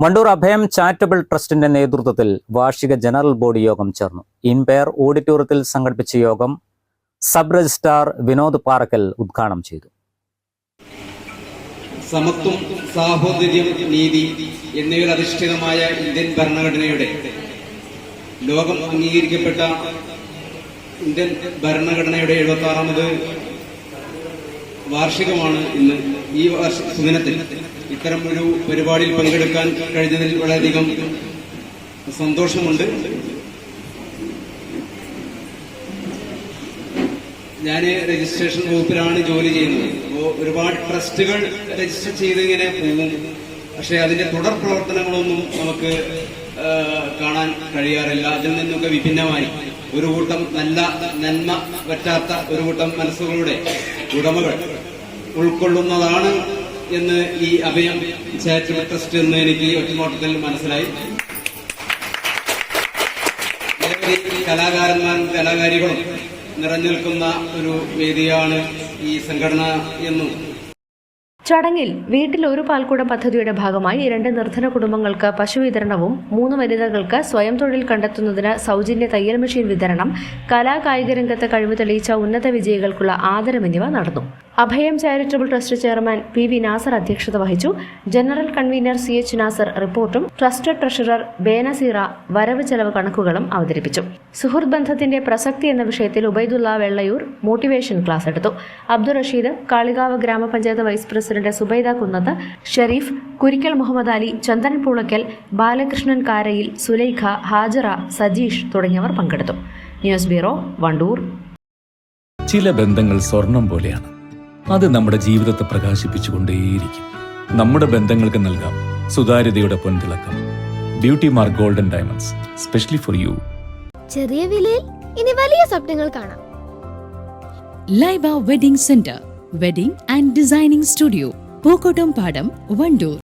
Wandoor Abhayam charitable ട്രസ്റ്റിന്റെ നേതൃത്വത്തിൽ വാർഷിക ജനറൽ ബോഡി യോഗം ചേർന്നു. ഇൻപെയർ ഓഡിറ്റോറിയത്തിൽ സംഘടിപ്പിച്ച യോഗം സബ് രജിസ്ട്രാർ വിനോദ് പാറക്കൽ ഉദ്ഘാടനം ചെയ്തു. സമത്വം സാഹോദര്യം നീതി എന്നിവയിൽ അധിഷ്ഠിതമായ ഇന്ത്യൻ ഭരണഘടനയുടെ ലോകം അംഗീകരിക്കപ്പെട്ട ഇന്ത്യൻ ഭരണഘടനയുടെ എഴുപത്തി ആറാമത് വാർഷികമാണ് ഇന്ന് ഈ സുദിനത്തിൽ ഇത്തരം ഒരു പരിപാടിയിൽ പങ്കെടുക്കാൻ കഴിഞ്ഞതിൽ വളരെയധികം സന്തോഷമുണ്ട്. ഞാൻ രജിസ്ട്രേഷൻ വകുപ്പിലാണ് ജോലി ചെയ്യുന്നത്. അപ്പോൾ ഒരുപാട് ട്രസ്റ്റുകൾ രജിസ്റ്റർ ചെയ്ത് ഇങ്ങനെ പോകും. പക്ഷെ അതിന്റെ തുടർ പ്രവർത്തനങ്ങളൊന്നും നമുക്ക് കാണാൻ കഴിയാറില്ല. അതിൽ നിന്നൊക്കെ വിഭിന്നമായി. ഒരു കൂട്ടം നല്ല നന്മ പറ്റാത്ത ഒരു കൂട്ടം മനസ്സുകളുടെ ഉടമകൾ ഉൾക്കൊള്ളുന്നതാണ് എന്ന് ഈ അഭയം ചാരിറ്റബിൾ ട്രസ്റ്റ് എന്ന് എനിക്ക് ഒറ്റനോട്ടത്തിൽ മനസ്സിലായി. നിരവധി കലാകാരന്മാരും കലാകാരികളും നിറഞ്ഞു നിൽക്കുന്ന ഒരു വേദിയാണ് ഈ സംഘടന എന്നും. ചടങ്ങിൽ വീട്ടിൽ ഒരു പാൽക്കൂടം പദ്ധതിയുടെ ഭാഗമായി രണ്ട് നിർധന കുടുംബങ്ങൾക്ക് പശു വിതരണവും മൂന്ന് വനിതകൾക്ക് സ്വയം തൊഴിൽ കണ്ടെത്തുന്നതിന് സൗജന്യ തയ്യൽ മെഷീൻ വിതരണം കലാകായിക രംഗത്ത് കഴിവ് തെളിയിച്ച ഉന്നത വിജയികൾക്കുള്ള ആദരം എന്നിവ നടന്നു. Abhayam charitable trust chairman P V Nasar അധ്യക്ഷത വഹിച്ചു. General convener C H Nasar റിപ്പോർട്ടും ട്രസ്റ്റ് ട്രഷറർ ബേനസീറ വരവ് ചെലവ് കണക്കുകളും അവതരിപ്പിച്ചു. സുഹൃദ് ബന്ധത്തിന്റെ പ്രസക്തി എന്ന വിഷയത്തിൽ ഉബൈദുള്ള വെള്ളയൂർ മോട്ടിവേഷൻ ക്ലാസ് എടുത്തു. അബ്ദുൾ റഷീദ് കാളികാവ് ഗ്രാമപഞ്ചായത്ത് വൈസ് പ്രസിഡന്റ് സുബൈദ കുന്നത്ത് ഷെരീഫ് കുരിക്കൽ മുഹമ്മദ് അലി ചന്ദൻ പൂളക്കൽ ബാലകൃഷ്ണൻ കാരയിൽ സുലൈഖ ഹാജറ സജീഷ് തുടങ്ങിയവർ പങ്കെടുത്തു. News bureau Wandoor. ചില ബന്ധങ്ങൾ സ്വർണം പോലെയാണ്. അത് നമ്മുടെ ജീവിതത്തെ പ്രകാശിപ്പിച്ചുകൊണ്ടേയിരിക്കും. നമ്മുടെ ബന്ധങ്ങൾക്ക് നൽകാം സുതാര്യതയുടെ പൊൻതിളക്കം. Beauty mark golden diamonds specially for you ചെറിയ വിലയിൽ ഇനി വലിയ സ്വപ്നങ്ങൾ കാണാം. Laiba wedding centre wedding and designing studio Pookkottumpadam Wandoor